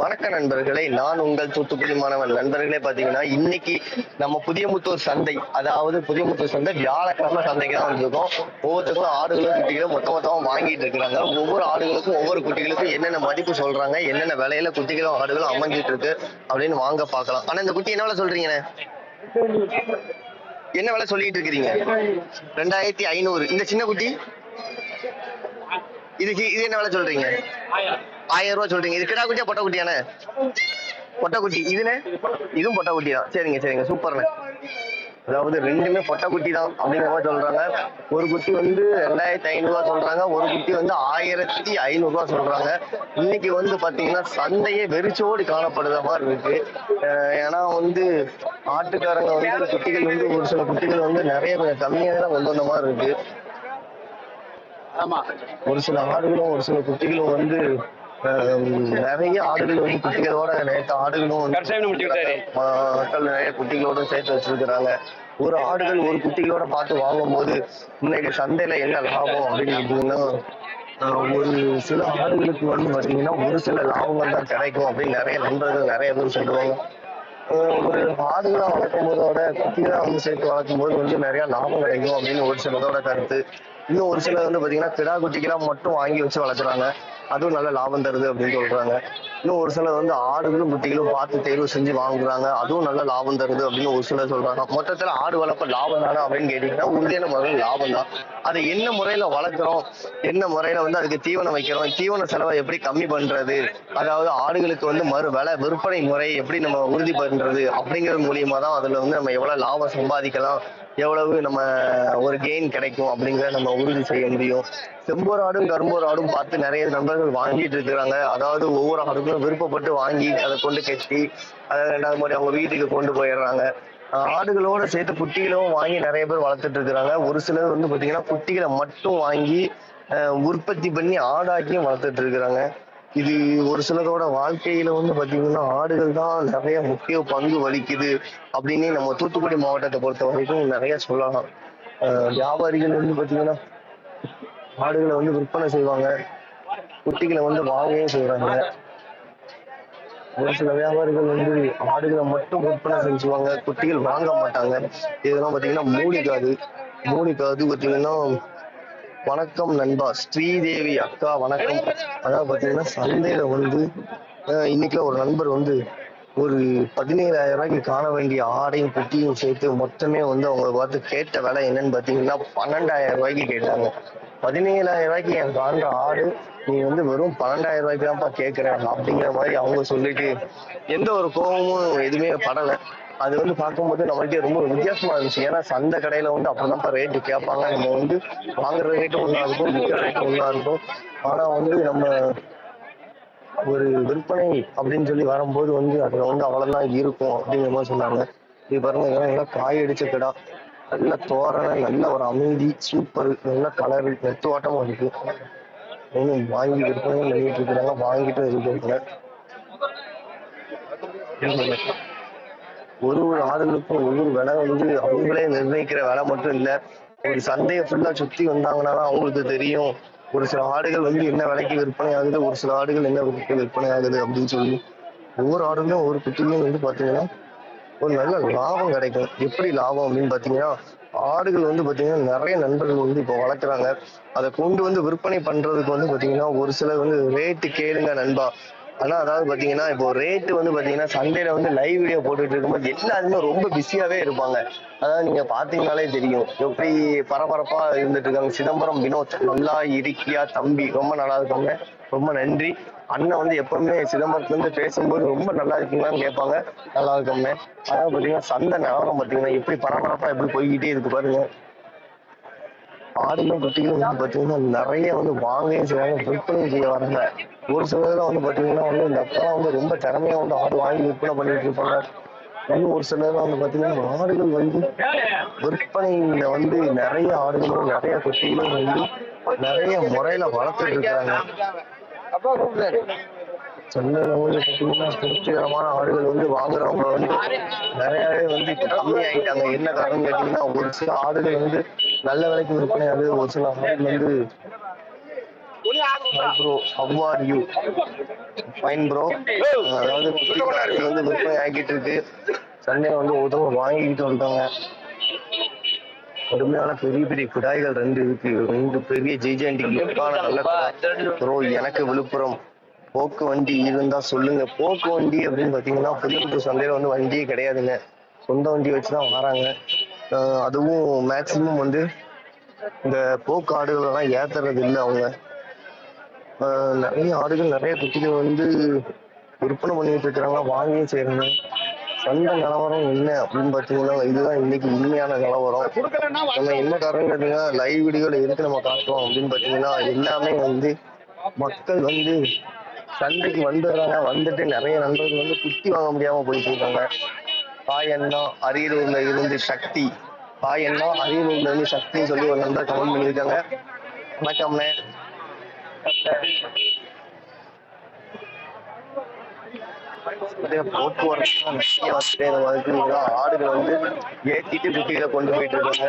வணக்க நண்பர்களே. நான் உங்கள் தூத்துக்குடி மாணவன். நண்பர்களே பாத்தீங்கன்னா இன்னைக்கு நம்ம புதியமுத்தூர் சந்தை அதாவது புதியமுத்தூர் சந்தை வியாழக்கிழமை சந்தைக்கு தான் வந்திருக்கோம். ஒவ்வொருத்தருக்கும் ஆடுகளும் குட்டிகளும் மொத்த மொத்தமா வாங்கிட்டு இருக்கிறாங்க. ஒவ்வொரு ஆடுகளுக்கும் ஒவ்வொரு குட்டிகளுக்கும் என்னென்ன மதிப்பு சொல்றாங்க என்னென்ன விலையில குட்டிகளும் ஆடுகளும் அமைஞ்சிட்டு இருக்கு அப்படின்னு வாங்க பார்க்கலாம். ஆனா இந்த குட்டி என்ன விலை சொல்றீங்கண்ணே? என்ன விலை சொல்லிட்டு இருக்கிறீங்க? ரெண்டாயிரத்தி ஐநூறு. இந்த சின்ன குட்டி? இதுக்கு இது என்ன விலை சொல்றீங்க? ஆயிரம் ரூபாய் சொல்றீங்க. இது கிடா குட்டியா பொட்டை குட்டியானே பொட்டை குட்டி இதுனே இதுவும் பொட்டை குட்டி தான். சரிங்க சரிங்க. சூப்பர்ண்ணே. அதாவது ரெண்டுமே பொட்டை குட்டி தான் அப்படிங்கிற மாதிரி சொல்றாங்க. ஒரு குட்டி வந்து ரெண்டாயிரத்தி ஐநூறுரூவா சொல்றாங்க. ஒரு குட்டி வந்து ஆயிரத்தி ஐநூறுரூவா சொல்றாங்க. இன்னைக்கு வந்து பாத்தீங்கன்னா சந்தையே வெறிச்சோடி காணப்படுற மாதிரி இருக்கு. ஏன்னா வந்து ஆட்டுக்காரங்க வந்து குட்டிகள் வந்து ஒரு சில குட்டிகள் வந்து நிறைய கம்மியாக தான் கொண்டு வந்த மாதிரி இருக்கு. ஒரு சில ஆடுகளும் ஒரு சில குட்டிகளும் வந்து நிறைய ஆடுகள் வந்து குட்டிகளோட நேற்று ஆடுகளும் மக்கள் நிறைய குட்டிகளோட சேர்த்து வச்சிருக்கிறாங்க. ஒரு ஆடுகள் ஒரு குட்டிகளோட பார்த்து வாங்கும்போது இன்னைக்கு சந்தையில என்ன லாபம் அப்படின்னு ஒரு சில ஆடுகளுக்கு வந்து பாத்தீங்கன்னா ஒரு சில லாபங்கள் தான் கிடைக்கும் அப்படின்னு நிறைய நண்பர்கள் நிறைய பேர் சொல்லுவாங்க ஒரு ஆடுகளை வளர்க்கும் போதோட குட்டிகளை வந்து சேர்த்து வளர்க்கும் போது வந்து நிறைய லாபம் கிடைக்கும் அப்படின்னு ஒரு சிலதோட கருத்து. இன்னும் ஒரு சிலர் வந்து பாத்தீங்கன்னா கிடா குட்டிக்கெல்லாம் மட்டும் வாங்கி வச்சு வளர்க்குறாங்க. அதுவும் நல்ல லாபம் தருது அப்படின்னு சொல்றாங்க. இன்னும் ஒரு சிலர் வந்து ஆடுகளும் குட்டிகளும் பார்த்து தேர்வு செஞ்சு வாங்குறாங்க. அதுவும் நல்ல லாபம் தருது அப்படின்னு ஒரு சிலர் சொல்றாங்க. மொத்தத்துல ஆடு வளர்ப்பு லாபம் தானே அப்படின்னு கேட்டீங்கன்னா உறுதியான முறையில் லாபம் தான். அதை என்ன முறையில வளர்க்குறோம்? என்ன முறையில வந்து அதுக்கு தீவனம் வைக்கிறோம்? தீவன செலவை எப்படி கம்மி பண்றது? அதாவது ஆடுகளுக்கு வந்து மறு விலை விற்பனை முறை எப்படி நம்ம உறுதி பண்றது அப்படிங்கிறது மூலியமா தான் அதுல வந்து நம்ம எவ்வளவு லாபம் சம்பாதிக்கலாம் எவ்வளவு நம்ம ஒரு கெயின் கிடைக்கும் அப்படிங்கிறத நம்ம உறுதி செய்ய முடியும். செம்போர் ஆடும் கரும்போர் ஆடும் பார்த்து நிறைய நண்பர்கள் வாங்கிட்டு இருக்கிறாங்க. அதாவது ஒவ்வொரு ஆடுகளும் விருப்பப்பட்டு வாங்கி அதை கொண்டு கட்டி அதை ரெண்டாவது மாதிரி அவங்க வீட்டுக்கு கொண்டு போயிடுறாங்க. ஆடுகளோட சேர்த்து குட்டிகளும் வாங்கி நிறைய பேர் வளர்த்துட்டு இருக்கிறாங்க. ஒரு சிலர் வந்து பாத்தீங்கன்னா குட்டிகளை மட்டும் வாங்கி உற்பத்தி பண்ணி ஆடாக்கியும் வளர்த்துட்டு இருக்கிறாங்க. இது ஒரு சிலரோட வாழ்க்கையில வந்து பாத்தீங்கன்னா ஆடுகள் தான் நிறைய முக்கிய பங்கு வகிக்குது அப்படின்னு நம்ம தூத்துக்குடி மாவட்டத்தை பொறுத்த வரைக்கும் நிறைய சொல்லலாம். வியாபாரிகள் வந்து பாத்தீங்கன்னா ஆடுகளை வந்து விற்பனை செய்வாங்க. குட்டிகளை வந்து வாங்கவும் செய்வாங்க ஒரு சில வியாபாரிகள் வந்து ஆடுகளை மட்டும் விற்பனை செஞ்சுவாங்க குட்டிகள் வாங்க மாட்டாங்க. இதெல்லாம் பாத்தீங்கன்னா மூலிகாது மூலிகாது பாத்தீங்கன்னா வணக்கம் நண்பா. ஸ்ரீதேவி அக்கா வணக்கம். அதாவது பாத்தீங்கன்னா சந்தையில வந்து இன்னைக்குல ஒரு நண்பர் வந்து ஒரு பதினேழாயிரம் ரூபாய்க்கு காண வேண்டிய ஆடையும் குட்டியும் சேர்த்து மொத்தமே வந்து அவங்கள பார்த்து கேட்ட விலை என்னன்னு பாத்தீங்கன்னா பன்னெண்டாயிரம் ரூபாய்க்கு கேட்டாங்க. பதினேழாயிரம் ரூபாய்க்கு என் காண்ற ஆடு நீ வந்து வெறும் பன்னெண்டாயிரம் ரூபாய்க்கு தான்ப்பா கேட்குறேன் அப்படிங்கிற மாதிரி அவங்க சொல்லிட்டு எந்த ஒரு கோபமும் எதுவுமே படலை. அது வந்து பார்க்கும்போது நம்மளுக்கே ரொம்ப வித்தியாசமா இருந்துச்சு. ஏன்னா சந்தை கடையில வந்து அப்படிதான்ப்பா ரேட்டு கேட்பாங்க. நம்ம வந்து வாங்குற ரேட்டும் ஒன்றா இருக்கும் விற்கிற ரேட்டும் ஒன்றா இருக்கும் ஆனா வந்து நம்ம ஒரு விற்பனை அப்படின்னு சொல்லி வரும்போது வந்து அதுல வந்து அவ்வளவுதான் இருக்கும் அப்படிங்கிற மாதிரி சொன்னாங்க. இது பாருங்க இதெல்லாம் நல்லா காய் அடிச்ச கிடா. நல்ல தோரணை நல்ல ஒரு அமைதி சூப்பர் நல்ல கலர் நெத்துவாட்டமும் இருக்கு. வாங்கி விற்பனை பண்ணிட்டு இருக்கிறாங்க வாங்கிட்டு இருக்காங்க ஒரு ஒரு ஆடுகளுக்கும் ஒவ்வொரு விலை வந்து அவங்களே நிர்ணயிக்கிற விலை மட்டும் இல்ல. ஒரு சந்தையை ஃபுல்லா சுத்தி வந்தாங்கன்னா அவங்களுக்கு தெரியும். ஒரு சில ஆடுகள் வந்து என்ன விலைக்கு விற்பனை ஆகுது ஒரு சில ஆடுகள் என்ன விலைக்கு விற்பனை ஆகுது அப்படின்னு சொல்லி ஒவ்வொரு ஆடுகளும் ஒவ்வொரு குட்டிலையும் வந்து பாத்தீங்கன்னா ஒரு நல்ல லாபம் கிடைக்கும். எப்படி லாபம் அப்படின்னு பாத்தீங்கன்னா ஆடுகள் வந்து பாத்தீங்கன்னா நிறைய நண்பர்கள் வந்து இப்போ வளர்க்குறாங்க. அதை கொண்டு வந்து விற்பனை பண்றதுக்கு வந்து பாத்தீங்கன்னா ஒரு சிலர் வந்து ரேட்டு கேளுங்க நண்பா. ஆனா அதாவது பாத்தீங்கன்னா இப்போ ரேட்டு வந்து பாத்தீங்கன்னா சண்டேல வந்து லைவ் வீடியோ போட்டுட்டு இருக்கும்போது எல்லாருமே ரொம்ப பிஸியாவே இருப்பாங்க. அதாவது நீங்க பார்த்தீங்கனாலே தெரியும். எப்படி பரபரப்பா இருந்துட்டு இருக்காங்க. சிதம்பரம் வினோத் நல்லா இருக்கியா தம்பி? ரொம்ப நல்லா இருக்காங்க. ரொம்ப நன்றி. அண்ணன் வந்து எப்பவுமே சிதம்பரத்துல இருந்து பேசும்போது ரொம்ப நல்லா இருக்கீங்களான்னு கேட்பாங்க. நல்லா இருக்கோம்னே. அதாவது பாத்தீங்கன்னா சந்தை நிலவரம் பாத்தீங்கன்னா எப்படி பரபரப்பா எப்படி போய்கிட்டே இருக்கு பாருங்க. ஆடுகளும் குட்டிகளும் வந்து பாத்தீங்கன்னா நிறைய வந்து வாங்கவும் செய்வாங்க விற்பனையும் செய்ய வராங்க ஒரு சிலர்லாம் வந்து பாத்தீங்கன்னா வந்து இந்த அப்பெல்லாம் வந்து ரொம்ப திறமையா வந்து ஆடு வாங்கி விற்பனை பண்ணிட்டு இருப்பாங்க. இன்னும் ஒரு சிலர்லாம் வந்து பாத்தீங்கன்னா ஆடுகள் வந்து விற்பனையில வந்து நிறைய ஆடுகளும் நிறைய குட்டிகளும் வந்து நிறைய முறையில வளர்த்துட்டு இருக்காங்க சென்னையில வந்து பாத்தீங்கன்னா திருப்திகரமான ஆடுகள் வந்து வாங்குறவங்க வந்து நிறையவே வந்து இப்ப கம்மி ஆயிட்டாங்க என்ன காரணம் கேட்டீங்கன்னா ஒரு சில ஆடுகள் வந்து நல்ல விலைக்கு விற்பனை ஆகுது ஒரு சில ஆடுகள் வந்து bro how are you. Fine bro அதாவது வந்து விற்பனை ஆகிட்டு இருக்கு. சந்தையில வந்து ஒருத்தவங்க வாங்கிக்கிட்டு இருக்காங்க கடுமையான பெரிய பெரிய குடாய்கள் ரெண்டு இருக்கு. ரெண்டு பெரிய ஜிஜென்டி நல்ல ப்ரோ எனக்கு விழுப்புரம். போக்கு வண்டி இருந்தா சொல்லுங்க. போக்கு வண்டி அப்படின்னு பாத்தீங்கன்னா புது சந்தையில வந்து வண்டியே கிடையாதுங்க. சொந்த வண்டி வச்சுதான் வராங்க. அதுவும் மேக்சிமம் வந்து இந்த போக்கு ஆடுகள் எல்லாம் ஏத்துறது இல்லை அவங்க. ஆஹ் நிறைய ஆடுகள் நிறைய குட்டிகள் வந்து விற்பனை பண்ணிட்டு இருக்கிறாங்க. வாங்கியும் செய்யறாங்க சந்தை நிலவரம் என்ன அப்படின்னு பாத்தீங்கன்னா இதுதான் இன்னைக்கு உண்மையான நிலவரம் நம்ம என்ன காரணம் கேட்டீங்கன்னா லைவ் வீடியோல எதுக்கு நம்ம காட்டுறோம் அப்படின்னு பாத்தீங்கன்னா எல்லாமே வந்து மக்கள் வந்து சந்தைக்கு வந்துடுறாங்க. வந்துட்டு நிறைய நண்பர்கள் வந்து குட்டி வாங்க முடியாம போயிட்டு இருக்காங்க. தாய் அரியலூர்ல இருந்து சக்தி. தாய் அரியலூர்ல இருந்து சக்தின்னு சொல்லி ஒரு நண்பர் கமெண்ட் பண்ணியிருக்காங்க. வணக்கம்ண்ணே அதே போக்குவரத்து தான் நிறைய வசதி இந்த மாதிரி இதெல்லாம் வந்து ஏத்திட்டு குட்டிகளை கொண்டு போயிட்டு இருக்காங்க.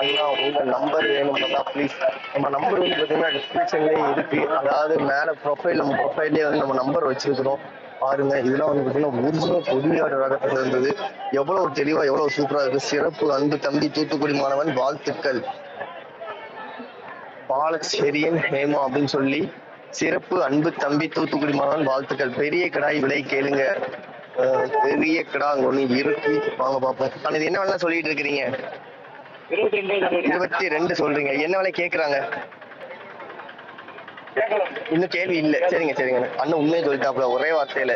அண்ணா உங்க நம்பர் வேணும்னா ப்ளீஸ் நம்ம நம்பர் வந்து பார்த்தீங்கன்னா டிஸ்கிரிப்ஷன்லயே இருக்கு. அதாவது மேல ப்ரொஃபைல் நம்ம ப்ரொஃபைல்லே வந்து நம்ம நம்பர் வச்சிருக்கிறோம். பாருங்க இதெல்லாம் வந்து பார்த்தீங்கன்னா ஒரிஜினல் கொடியாடு ரகத்துல இருந்தது எவ்வளவு தெளிவா எவ்வளவு சூப்பரா இருக்கு. சிறப்பு அன்பு தம்பி தூத்துக்குடி மாணவன் வாழ்த்துக்கள். பாலச்சேரியன் ஹேமா அப்படின்னு சொல்லி சிறப்பு அன்பு தம்பி தூத்துக்குடி மாணவன் வாழ்த்துக்கள். பெரிய கடாய் விலை கேளுங்க. பெரிய கடா அங்க ஒண்ணு இருக்கு. வாங்க பாப்போம். ஆனா இது என்ன வேலை சொல்லிட்டு இருக்கிறீங்க? இருபத்தி ரெண்டு சொல்றீங்க. என்ன வேலை கேக்குறாங்க? இன்னும் கேள்வி இல்ல. சரிங்க சரிங்க. அண்ணன் உண்மையை சொல்லிட்டாப்ல ஒரே வார்த்தையில.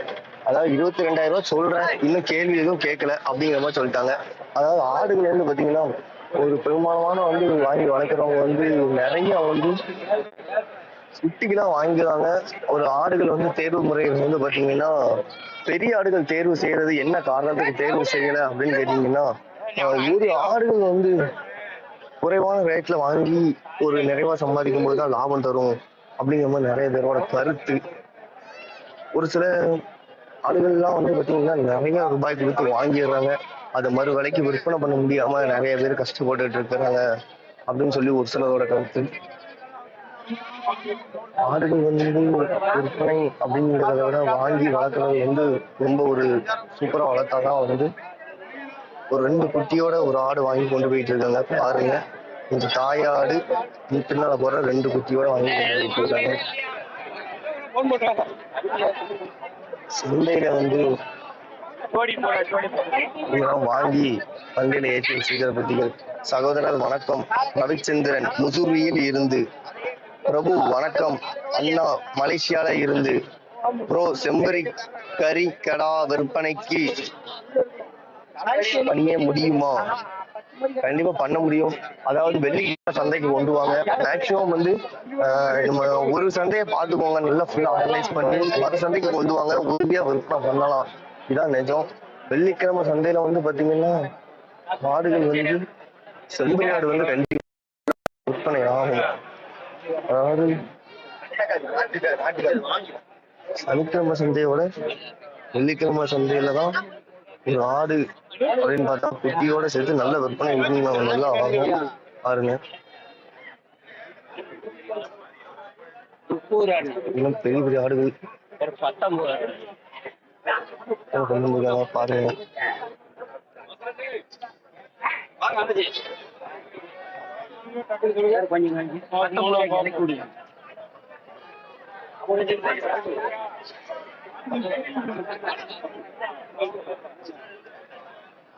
அதாவது இருபத்தி ரெண்டாயிரம் ரூபாய் சொல்றேன். இன்னும் கேள்வி எதுவும் கேட்கல அப்படிங்கிற மாதிரி சொல்லிட்டாங்க. அதாவது ஆடுகள் வந்து பாத்தீங்கன்னா ஒரு பெரும்பாலான வந்து வாங்கி வளர்க்குறவங்க வந்து நிறைய வந்து குட்டிகளாம் வாங்கிக்கிறாங்க ஒரு ஆடுகள் வந்து தேர்வு முறை வந்து பாத்தீங்கன்னா பெரிய ஆடுகள் தேர்வு செய்யறது என்ன காரணத்துக்கு தேர்வு செய்யலை அப்படின்னு கேட்டீங்கன்னா ஒரு ஆடுகள் வந்து குறைவான ரேட்ல வாங்கி ஒரு நிறைவா சம்பாதிக்கும் போது தான் லாபம் தரும் அப்படிங்கிற மாதிரி நிறைய பேரோட கருத்து. ஒரு சில ஆடுகள்லாம் வந்து பார்த்தீங்கன்னா நிறைய ரூபாய் கொடுத்து வாங்கிடுறாங்க. அதை மறு விலைக்கு விற்பனை பண்ண முடியாம நிறைய பேர் கஷ்டப்பட்டுட்டு இருக்கிறாங்க அப்படின்னு சொல்லி ஒரு சிலரோட கருத்து. ஆடுகள் வந்து விற்பனை அப்படிங்கிறத விட வாங்கி வளர்க்குறது வந்து ரொம்ப ஒரு சூப்பரா வளர்த்தாதான் வந்து ஒரு ரெண்டு குட்டியோட ஒரு ஆடு வாங்கி கொண்டு போயிட்டு இருக்காங்க. பாருங்க. இந்த தாயாடு இந்த பின்னால போற ரெண்டு குட்டியோட வாங்கி கொண்டு போயிட்டு இருக்காங்க. சந்தையில வந்து வாங்கி சந்தையில ஏற்றி வச்சிருக்கிற பத்திகள் சகோதரர் வணக்கம். ரவிச்சந்திரன் முசூரியில் இருந்து பிரபு வணக்கம். அண்ணா மலேசியால இருந்து. ப்ரோ செம்பரி கறி கடா விற்பனைக்கு பண்ணிய முடியுமா? கண்டிப்பா பண்ண முடியும். அதாவது வெள்ளிக்கிழமை சந்தைக்கு கொண்டு வாங்க. மேக்சிமம் வந்து ஆஹ், நம்ம ஒரு சந்தையை பார்த்துக்கோங்க. நல்லா ஃபுல்லா அனலைஸ் பண்ணி மறு சந்தைக்கு கொண்டு வாங்க. உறுதியா விற்பனை பண்ணலாம். இதான் நிஜம். வெள்ளிக்கிழமை சந்தையில வந்து பாத்தீங்கன்னா மாடுகள் வந்து செம்பரி ஆடு வந்து கண்டிப்பா விற்பனை ஆகும். அதாவது சனிக்கிழமை சந்தையோட வெள்ளிக்கிழமை சந்தையில தான் ஒரு ஆடு அப்படின்னு பார்த்தா குட்டியோட சேர்த்து நல்ல விற்பனை இன்னும் நல்லா ஆகும். பாருங்க. இன்னும் பெரிய பெரிய ஆடுகள். பாருங்க. கொஞ்சம்